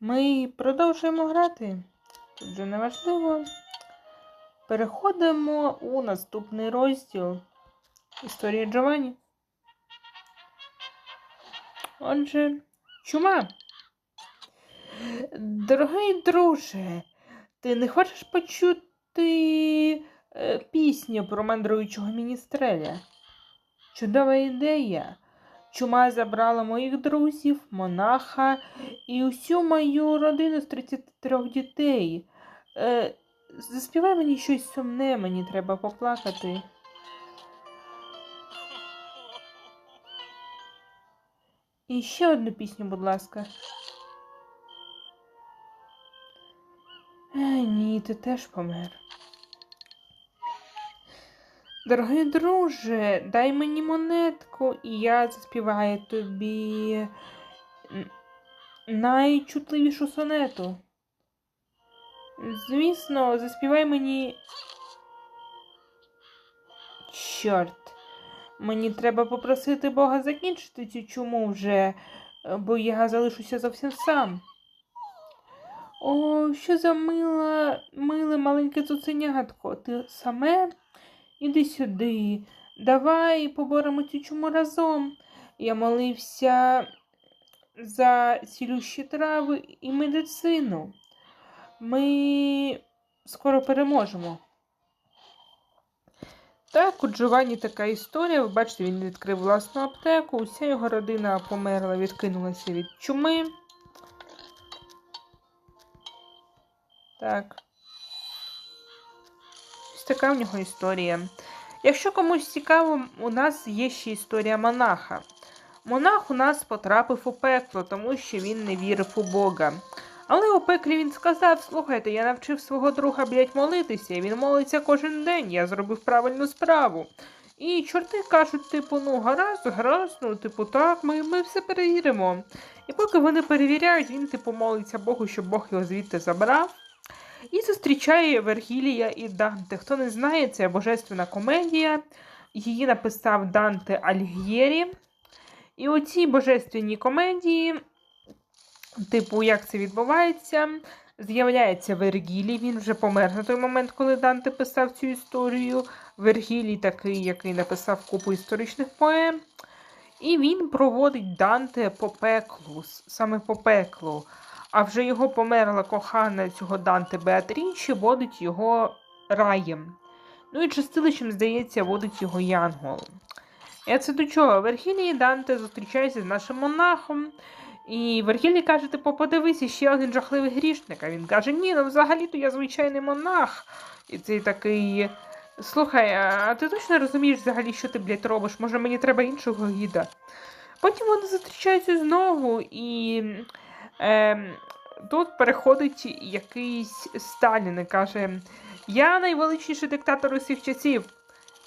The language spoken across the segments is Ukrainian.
Ми продовжуємо грати. Тут вже неважливо. Переходимо у наступний розділ Історія Джованні. Отже, чума. Дорогий друже, ти не хочеш почути е, пісню про мандруючого міністреля? Чудова ідея. Чума забрала моїх друзів, монаха і усю мою родину з 33 дітей. Е, заспівай мені щось сумне, мені треба поплакати. І ще одну пісню, будь ласка. Е, ні, ти теж помер. Дорогий друже, дай мені монетку, і я заспіваю тобі найчутливішу сонету. Звісно, заспівай мені. Чорт. Мені треба попросити Бога закінчити цю чуму вже, бо я залишуся зовсім сам. О, що за мила, миле маленьке цуценятко. Ти саме? Іди сюди. Давай поборемо цю чуму разом. Я молився за цілющі трави і медицину. Ми скоро переможемо. Так, у Джованні така історія. Ви бачите, він відкрив власну аптеку. Уся його родина померла, відкинулася від чуми. Так. Така в нього історія. Якщо комусь цікаво, у нас є ще історія монаха. Монах у нас потрапив у пекло, тому що він не вірив у Бога. Але у пеклі він сказав: слухайте, я навчив свого друга, блядь, молитися, і він молиться кожен день, я зробив правильну справу. І чорти кажуть, типу, ну гаразд, гаразд, ну, типу, так, ми, ми все перевіримо. І поки вони перевіряють, він, типу, молиться Богу, щоб Бог його звідти забрав. І зустрічає Вергілія і Данте. Хто не знає, це божественна комедія. Її написав Данте Альгєрі. І у цій божественній комедії, типу, як це відбувається, з'являється Вергілій. Він вже помер на той момент, коли Данте писав цю історію. Вергілій такий, який написав купу історичних поем. І він проводить Данте по пеклу, саме по пеклу. А вже його померла кохана цього Данте Беатрічі водить його раєм. Ну і чистилищем, здається, водить його Янгол. І це до чого? Вергілій і Данте зустрічаються з нашим монахом. І Вергілій каже, типу, подивися, ще один жахливий грішник. А він каже, ні, ну взагалі-то я звичайний монах. І цей такий. Слухай, а ти точно розумієш взагалі, що ти, блядь, робиш? Може, мені треба іншого гіда? Потім вони зустрічаються знову і. Ем, тут переходить якийсь Сталін і каже: Я найвеличніший диктатор усіх часів.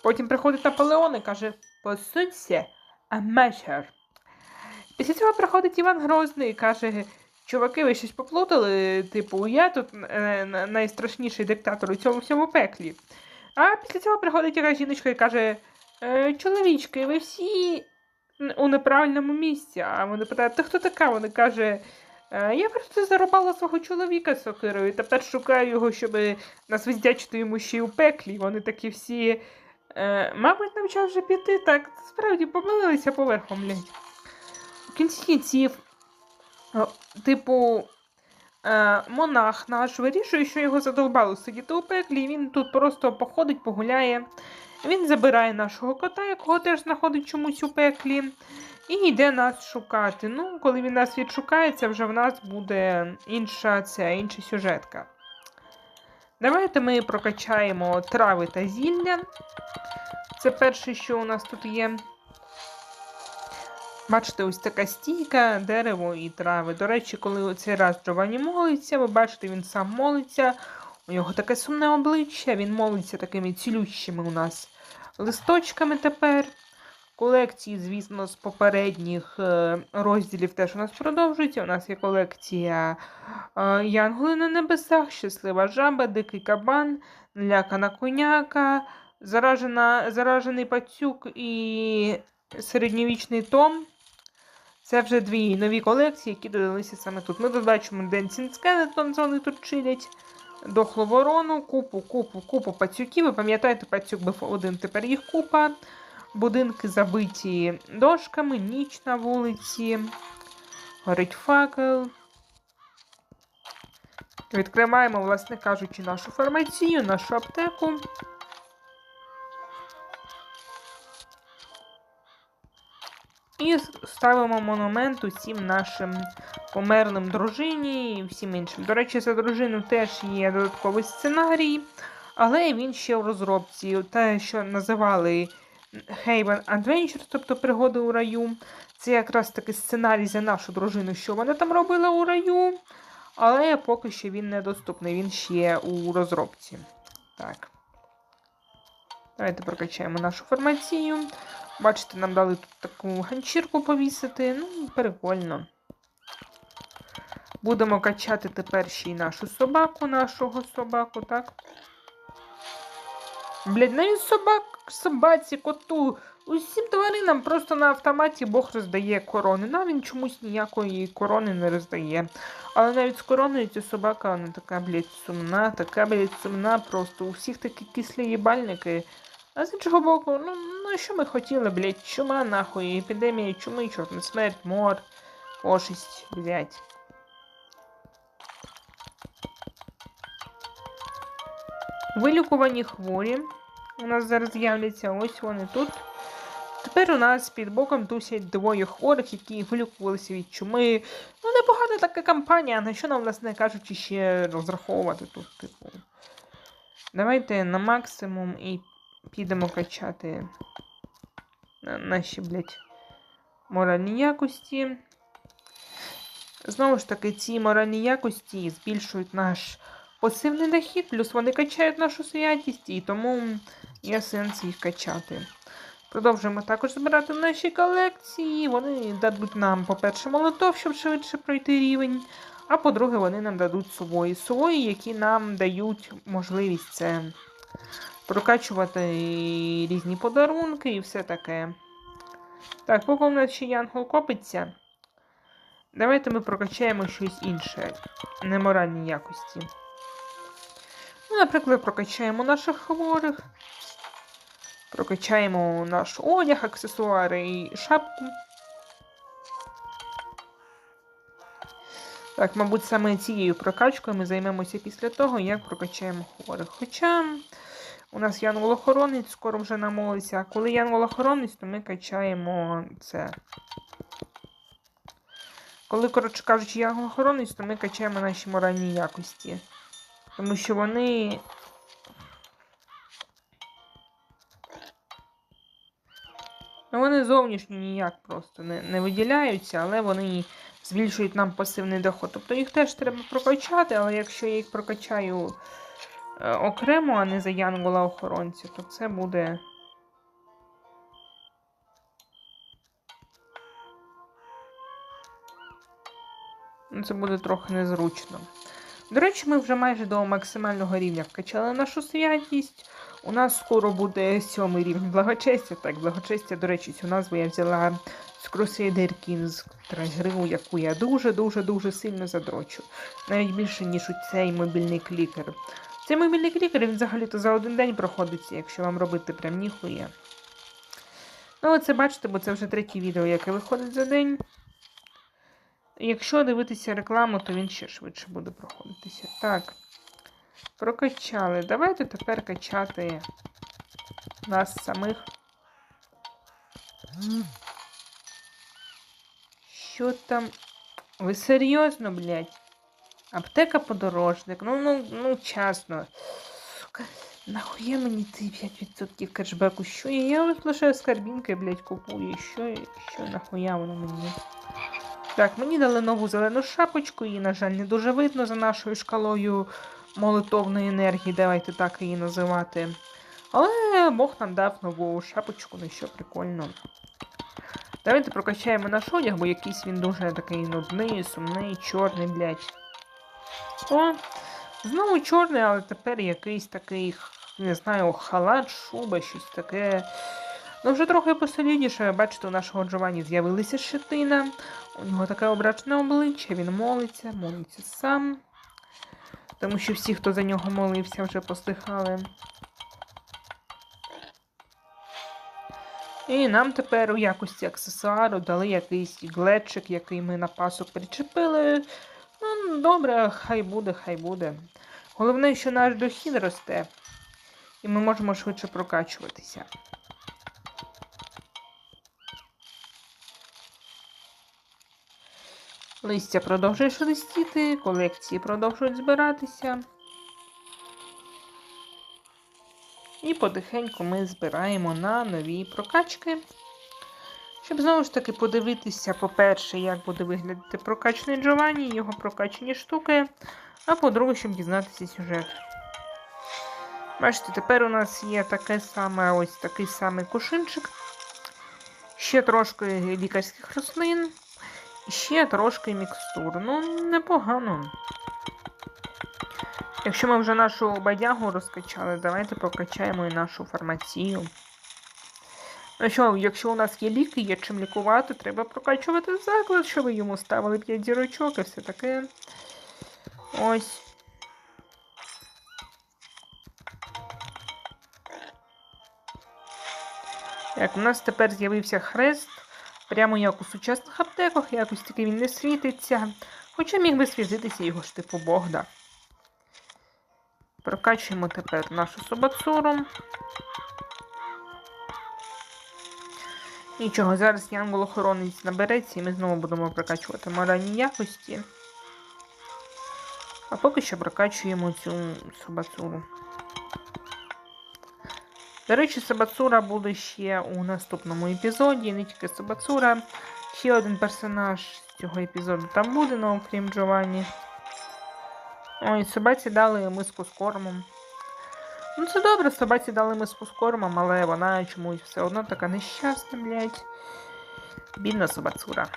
Потім приходить Наполеон і каже: Посунься, амешер. Після цього приходить Іван Грозний і каже: Чуваки, ви щось поплутали? Типу, я тут е, найстрашніший диктатор у цьому всьому пеклі. А після цього приходить якась жіночка і каже: е, Чоловічки, ви всі у неправильному місці. А вони питають, ти хто така? Вона каже. «Е, Я просто зарубала свого чоловіка сокирою, і тепер шукаю його, щоб нас виздячити йому ще й у пеклі. Вони такі всі. Е, мабуть, нам час вже піти, так справді помилилися поверхом, блядь. В кінці кінців, типу, е, монах наш вирішує, що його задовбало сидіти у пеклі, і він тут просто походить, погуляє. Він забирає нашого кота, якого теж знаходить чомусь у пеклі, і йде нас шукати. Ну, коли він нас відшукає, це вже в нас буде інша ця інша сюжетка. Давайте ми прокачаємо трави та зілля. Це перше, що у нас тут є. Бачите, ось така стійка, дерево і трави. До речі, коли цей раз Джованні молиться, ви бачите, він сам молиться. У нього таке сумне обличчя, він молиться такими цілющими у нас листочками тепер. Колекції, звісно, з попередніх е, розділів теж у нас продовжуються. У нас є колекція е, Янголи на небесах, Щаслива жаба, Дикий кабан, Налякана коняка, заражена, Заражений пацюк і середньовічний Том. Це вже дві нові колекції, які додалися саме тут. Ми бачимо Dancing Skeleton, вони тут чилять. Дохлу ворону, купу, купу, купу пацюків. Ви пам'ятаєте, пацюк був один, тепер їх купа. Будинки забиті дошками, ніч на вулиці. Горить факел. Відкриваємо, власне кажучи, нашу фармацію, нашу аптеку. І ставимо монумент усім нашим померлим дружині і всім іншим. До речі, за дружину теж є додатковий сценарій, але він ще в розробці. Те, що називали Haven Adventures, тобто пригоди у раю. Це якраз таки сценарій за нашу дружину, що вона там робила у раю. Але поки що він недоступний, він ще у розробці. Так. Давайте прокачаємо нашу формацію. Бачите, нам дали тут таку ганчірку повісити. Ну, прикольно. Будемо качати тепер ще й нашу собаку, нашого собаку, так? Блядь, навіть собак, собаці, коту. Усім тваринам просто на автоматі Бог роздає корони. Нам він чомусь ніякої корони не роздає. Але навіть з короною ця собака, вона така, блядь, сумна, така, блядь, сумна просто. У всіх такі кислі їбальники. А з іншого боку, ну, ну що ми хотіли, блядь, чума нахуй, епідемія, чуми, чорна смерть, мор, пошість, блядь. Вилікувані хворі. У нас зараз з'являться ось вони тут. Тепер у нас під боком тусять двоє хворих, які вилікувалися від чуми. Ну, непогана така кампанія, на що нам, власне кажучи, ще розраховувати тут, типу. Давайте на максимум і підемо качати наші, блядь, моральні якості. Знову ж таки, ці моральні якості збільшують наш пасивний дохід, плюс вони качають нашу святість, і тому є сенс їх качати. Продовжуємо також збирати наші колекції. Вони дадуть нам, по-перше, молотов, щоб швидше пройти рівень. А по-друге, вони нам дадуть сувої. Сувої, які нам дають можливість це прокачувати різні подарунки і все таке. Так, поки у нас ще Янгол копиться, давайте ми прокачаємо щось інше, неморальні якості. Ну, Наприклад, прокачаємо наших хворих, прокачаємо наш одяг, аксесуари і шапку. Так, мабуть, саме цією прокачкою ми займемося після того, як прокачаємо хворих. Хоча у нас янгол-охоронець скоро вже намолиться. А коли янгол-охоронець, то ми качаємо це. Коли, коротше кажучи, янгол-охоронець, то ми качаємо наші моральні якості. Тому що вони. Ну, Вони зовнішньо ніяк просто не, не виділяються, але вони збільшують нам пасивний доход. Тобто їх теж треба прокачати, але якщо я їх прокачаю е, окремо, а не за янгола охоронця, то це буде. Ну, Це буде трохи незручно. До речі, ми вже майже до максимального рівня вкачали нашу святість. У нас скоро буде сьомий рівень благочестя. Так, благочестя, до речі, цю назву я взяла з Crusader Kings гриву, яку я дуже-дуже-дуже сильно задрочу. Навіть більше, ніж у цей мобільний клікер. Цей мобільний клікер він взагалі-то за один день проходиться, якщо вам робити прям ніхуя. Ну, це бачите, бо це вже третє відео, яке виходить за день. Якщо дивитися рекламу, то він ще швидше буде проходитися. Так. Прокачали. Давайте тепер качати нас самих. Що там? Ви серйозно, блядь? Аптека подорожник. Ну, ну, ну, чесно. Сука, нахуя мені ці 5% кешбеку? Що я? Я лише скарбінки, блядь, купую. Що, що нахуя воно мені? Так, мені дали нову зелену шапочку, її, на жаль, не дуже видно за нашою шкалою молитовної енергії, давайте так її називати. Але Бог нам дав нову шапочку, ну що прикольно. Давайте прокачаємо наш одяг, бо якийсь він дуже такий нудний, сумний, чорний, блядь. О, знову чорний, але тепер якийсь такий, не знаю, халат, шуба, щось таке. Ну, вже трохи посолідніше, бачите, у нашого Джованні з'явилися щетина. У нього таке обрачне обличчя, він молиться, молиться сам. Тому що всі, хто за нього молився, вже послихали. І нам тепер у якості аксесуару дали якийсь глечик, який ми на пасок причепили. Ну, добре, хай буде, хай буде. Головне, що наш дохід росте, і ми можемо швидше прокачуватися. Листя продовжує шелестіти, колекції продовжують збиратися. І потихеньку ми збираємо на нові прокачки. Щоб знову ж таки подивитися, по-перше, як буде виглядати прокачаний Джованні, його прокачані штуки. А по-друге, щоб дізнатися сюжет. Бачите, тепер у нас є таке саме ось такий самий кушинчик. Ще трошки лікарських рослин. Ще трошки мікстур. Ну, непогано. Якщо ми вже нашу бадягу розкачали, давайте прокачаємо і нашу фармацію. Ну що, якщо у нас є ліки, є чим лікувати, треба прокачувати заклад, щоб йому ставили 5 зірочок і все таке. Ось. Як у нас тепер з'явився хрест, прямо як у сучасних аптеках, якось таки він не світиться. Хоча міг би світитися його ж типу Богда. Прокачуємо тепер нашу собацуру. Нічого, зараз янгол-охоронець набереться і ми знову будемо прокачувати моральні якості. А поки що прокачуємо цю собацуру. До речі, Собацура буде ще у наступному епізоді. Не тільки Собацура. Ще один персонаж цього епізоду там буде, ну, окрім Джованні. Ой, собаці дали миску з кормом. Ну, це добре, собаці дали миску з кормом, але вона чомусь все одно така нещасна, блядь. Бідна собацура.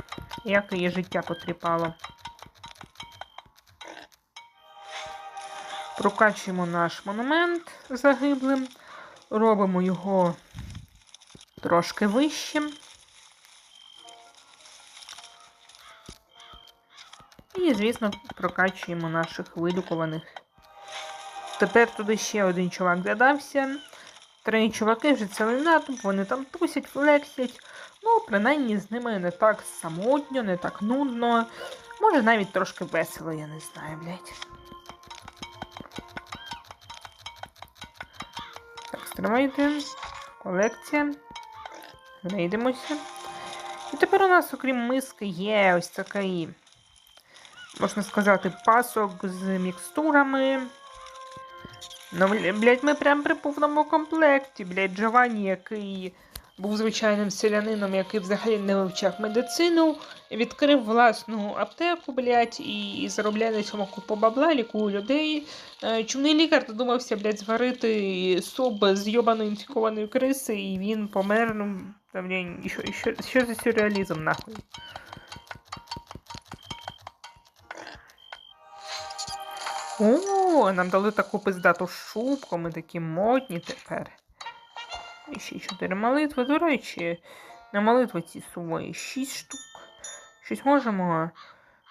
Як її життя потріпало. Прокачуємо наш монумент загиблим. Робимо його трошки вищим. І, звісно, прокачуємо наших видукованих. Тепер туди ще один чувак додався. Три чуваки вже цілий натовп, вони там тусять, флексять. Ну, принаймні з ними не так самотньо, не так нудно. Може навіть трошки весело, я не знаю, блядь. Так, стримайте. Колекція. Знайдемося. І тепер у нас, окрім миски, є ось такий, можна сказати, пасок з мікстурами. Ну, блядь, ми прям при повному комплекті, блядь, Джованні, який був звичайним селянином, який взагалі не вивчав медицину, відкрив власну аптеку, блядь, і заробляє на цьому купу бабла, лікує людей. Е, Чумний лікар додумався, блядь, зварити суп з йобаної інфікованої криси, і він помер, ну, та, блядь, що, що, що за сюрреалізм, нахуй? О, нам дали таку пиздату шубку, ми такі модні тепер. І ще чотири молитви. До речі, на молитви ці сувої шість штук. Щось можемо.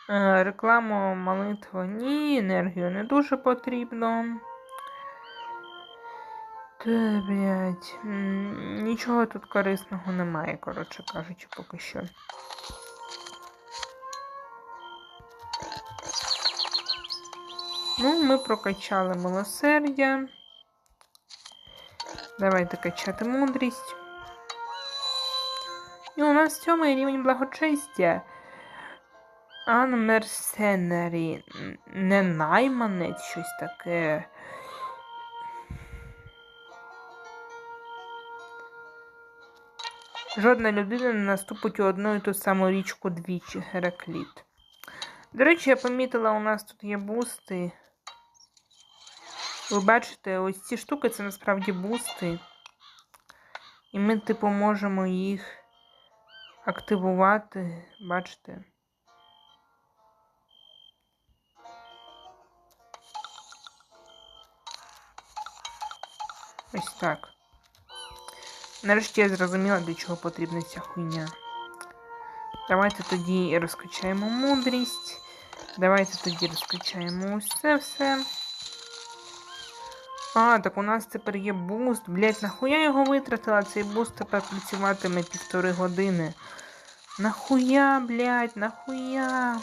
Е, рекламу молитва. Ні, енергію не дуже потрібно. Та, блядь, нічого тут корисного немає, коротше кажучи, поки що. Ну, ми прокачали милосердя. Давайте качати мудрість. І у нас сьомий рівень благочестя. Анмерсенері. Не найманець, щось таке. Жодна людина не наступить у одну і ту саму річку двічі, Геракліт. До речі, я помітила, у нас тут є бусти. Ви бачите, ось ці штуки це насправді бусти. І ми, типу, можемо їх активувати. Бачите? Ось так. Нарешті я зрозуміла, для чого потрібна ця хуйня. Давайте тоді розкачаємо мудрість. Давайте тоді розкачаємо усе все. А, так у нас тепер є буст. Блять, нахуя його витратила? Цей буст тепер працюватиме півтори години. Нахуя, блять, нахуя?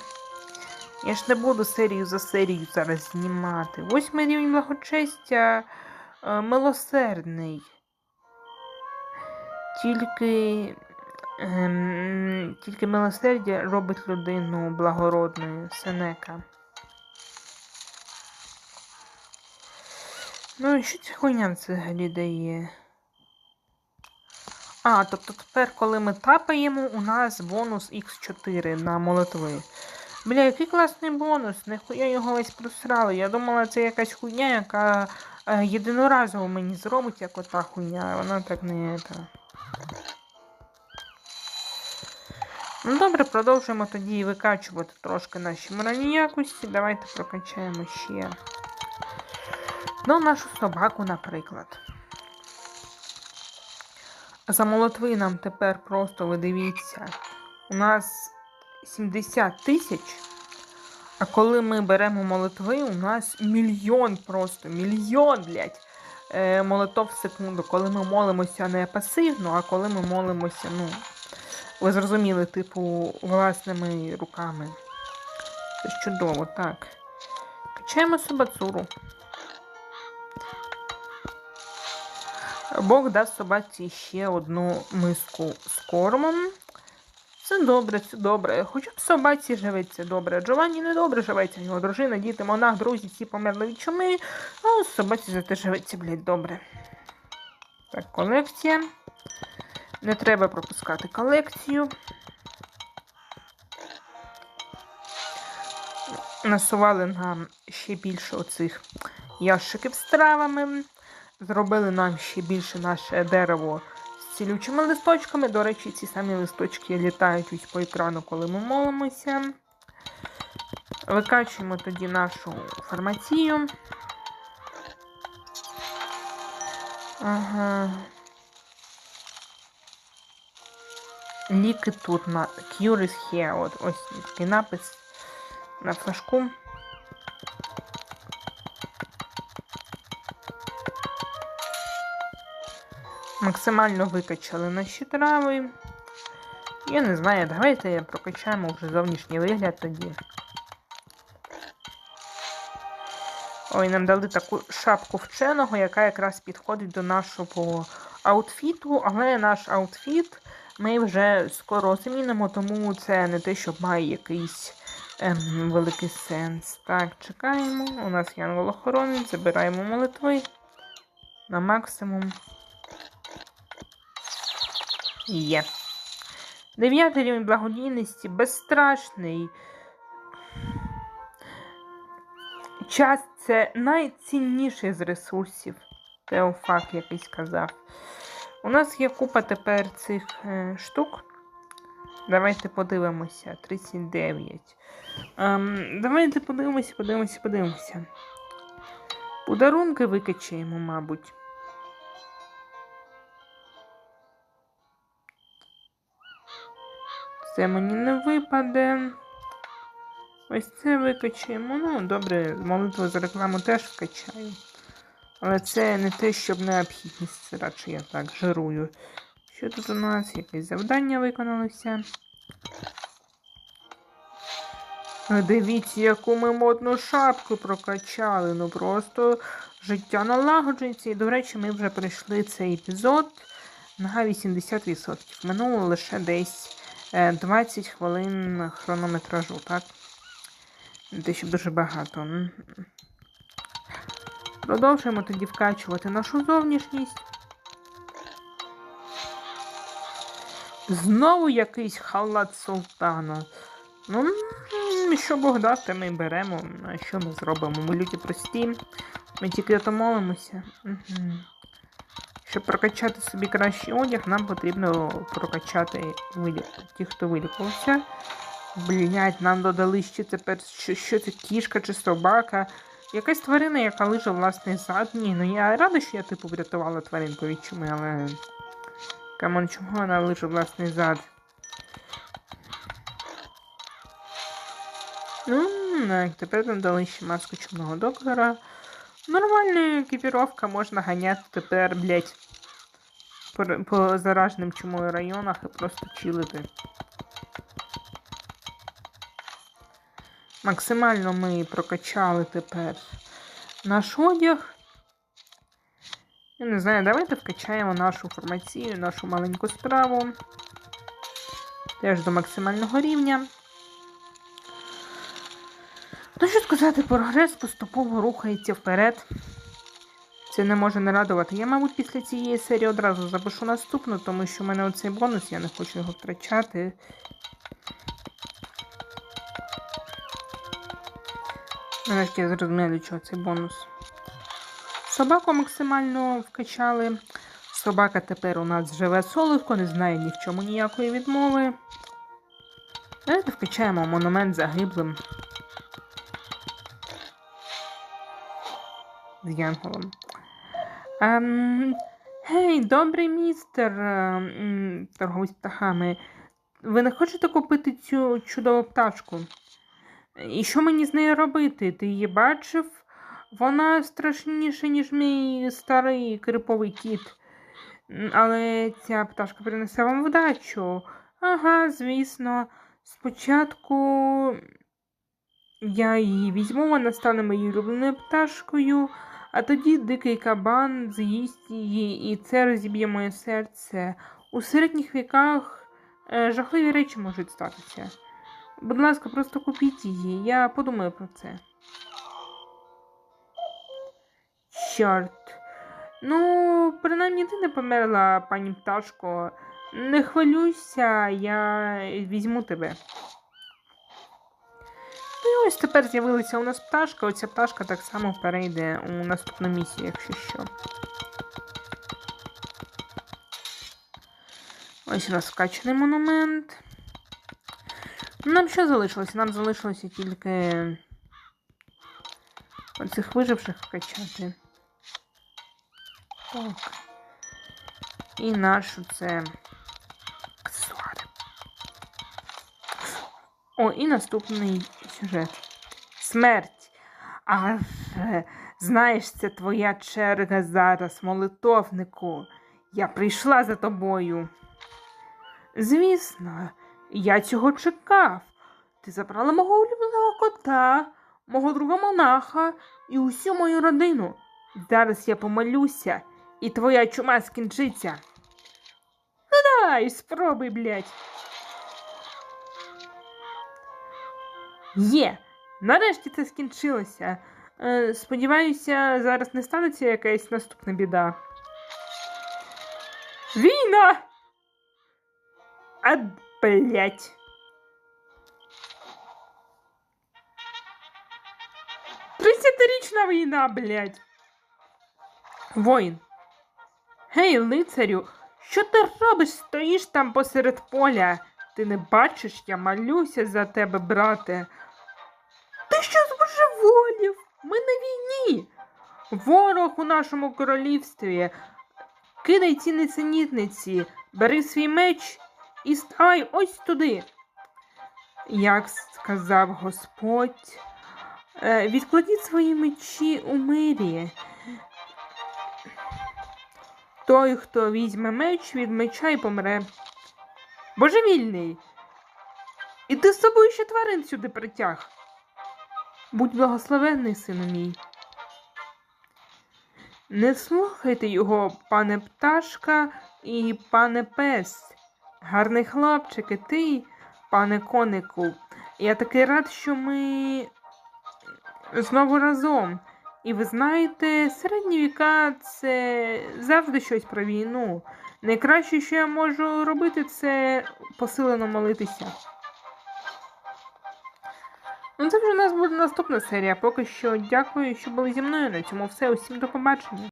Я ж не буду серію за серію зараз знімати. Восьмий рівень благочестя е, милосердний. Тільки. Ем, тільки милосердя робить людину благородною. Сенека. Ну і що ця хуйня взагалі дає? А, тобто тепер, коли ми тапаємо, у нас бонус Х4 на молитви. Бля, який класний бонус, нихуя його весь просрали. Я думала, це якась хуйня, яка е, єдиноразово мені зробить, як ота хуйня, вона так не та. Ну добре, продовжуємо тоді викачувати трошки наші моральні якості. Давайте прокачаємо ще. Ну, нашу собаку, наприклад. За молотви нам тепер просто, ви дивіться, у нас 70 тисяч. А коли ми беремо молитви, у нас мільйон просто, мільйон, блядь, е, молитов в секунду. Коли ми молимося не пасивно, а коли ми молимося, ну, ви зрозуміли, типу, власними руками. Це чудово, так. Качаємо собацуру. Бог дав собаці ще одну миску з кормом. Це добре, це добре. Хоча б собаці живеться добре. Джованні не добре живеться, у нього дружина, діти, монах, друзі, всі померли від чуми, а собаці зате живеться, блядь, добре. Так, колекція. Не треба пропускати колекцію. Насували нам ще більше оцих ящиків з травами. Зробили нам ще більше наше дерево з цілючими листочками. До речі, ці самі листочки літають ось по екрану, коли ми молимося. Викачуємо тоді нашу фармацію. Ага. Ліки тут на Cure is here. От ось такий напис на флажку. Максимально викачали наші трави. Я не знаю, давайте прокачаємо вже зовнішній вигляд тоді. Ой, нам дали таку шапку вченого, яка якраз підходить до нашого аутфіту, але наш аутфіт ми вже скоро змінимо, тому це не те, що має якийсь ем, великий сенс. Так, чекаємо. У нас є ангел-охоронець, забираємо молитви на максимум. Є. Дев'ятий рівень благодійності безстрашний. Час це найцінніший з ресурсів. Теофак якийсь казав. У нас є купа тепер цих е, штук. Давайте подивимося. 39. Ем, давайте подивимося, подивимося, подивимося. Подарунки викачаємо, мабуть. Це мені не випаде. Ось це викачаємо. Ну, добре, молитву за рекламу теж вкачаю. Але це не те, щоб необхідність, це радше я так жирую. Що тут у нас? Якесь завдання виконалося. Дивіться, яку ми модну шапку прокачали. Ну просто життя налагоджується. І, до речі, ми вже пройшли цей епізод на 80%. Минуло лише десь 20 хвилин хронометражу, так? Те, щоб дуже багато. Продовжуємо тоді вкачувати нашу зовнішність. Знову якийсь халат султана. Ну, що Бог дасть, ми беремо. А що ми зробимо? Ми люди прості. Ми тільки то молимося. Угу. Щоб прокачати собі кращий одяг, нам потрібно прокачати виліку. Ті, хто вилікувався. Блять, нам додали ще тепер, що, що це кішка чи собака. Якась тварина, яка лиже власний зад. Ні, ну я рада, що я типу врятувала тваринку від чуми, але Камон, чому вона лише власний зад? Ну, тепер нам дали ще маску чумного доктора. Нормальна екіпіровка, можна ганяти тепер, блять, по, по зараженим чумою районах і просто чилити. Максимально ми прокачали тепер наш одяг. Я не знаю, давайте вкачаємо нашу формацію, нашу маленьку справу. Теж до максимального рівня. Ну, що сказати, прогрес поступово рухається вперед. Це не може не радувати. Я, мабуть, після цієї серії одразу запишу наступну, тому що в мене оцей бонус, я не хочу його втрачати. Нарешті я зрозуміла, для чого цей бонус. Собаку максимально вкачали. Собака тепер у нас живе солодко, не знає ні в чому ніякої відмови. Давайте вкачаємо монумент загиблим. З. Ем, гей, добрий містер ем, торговець птахами. Ви не хочете купити цю чудову пташку? І що мені з нею робити? Ти її бачив? Вона страшніша, ніж мій старий криповий кіт. Але ця пташка принесе вам вдачу. Ага, звісно. Спочатку я її візьму, вона стане моєю улюбленою пташкою, а тоді дикий кабан з'їсть її, і це розіб'є моє серце. У середніх віках е, жахливі речі можуть статися. Будь ласка, просто купіть її, я подумаю про це. Чорт. Ну, принаймні ти не померла, пані пташко. Не хвилюйся, я візьму тебе. Ось тепер з'явилася у нас пташка. Оця пташка так само перейде у наступну місію, якщо що. Ось у нас вкачаний монумент. Нам що залишилося? Нам залишилося тільки оцих виживших вкачати. Так. І нашу це. О, і наступний сюжет. Смерть. А е, знаєш, це твоя черга зараз, молитовнику. Я прийшла за тобою. Звісно, я цього чекав. Ти забрала мого улюбленого кота, мого друга монаха і усю мою родину. Зараз я помолюся, і твоя чума скінчиться. Ну давай, спробуй, блядь. Є! Нарешті це скінчилося. Е, сподіваюся, зараз не станеться якась наступна біда. Війна! А, блять. Тридцятирічна війна, блять. Воїн. Гей, лицарю, що ти робиш? Стоїш там посеред поля. Ти не бачиш, я малюся за тебе, брате. Ворог у нашому королівстві. Кидай ці несенітниці, бери свій меч і ставай ось туди. Як сказав Господь, е, відкладіть свої мечі у мирі. Той, хто візьме меч від меча і помре. Божевільний. І ти з собою ще тварин сюди притяг. Будь благословенний, сину мій. Не слухайте його, пане пташка і пане пес. Гарний хлопчик, і ти, пане конику. Я такий рад, що ми знову разом. І ви знаєте, середні віка це завжди щось про війну. Найкраще, що я можу робити, це посилено молитися. Ну, це вже у нас буде наступна серія. Поки що дякую, що були зі мною. На цьому все. Усім до побачення.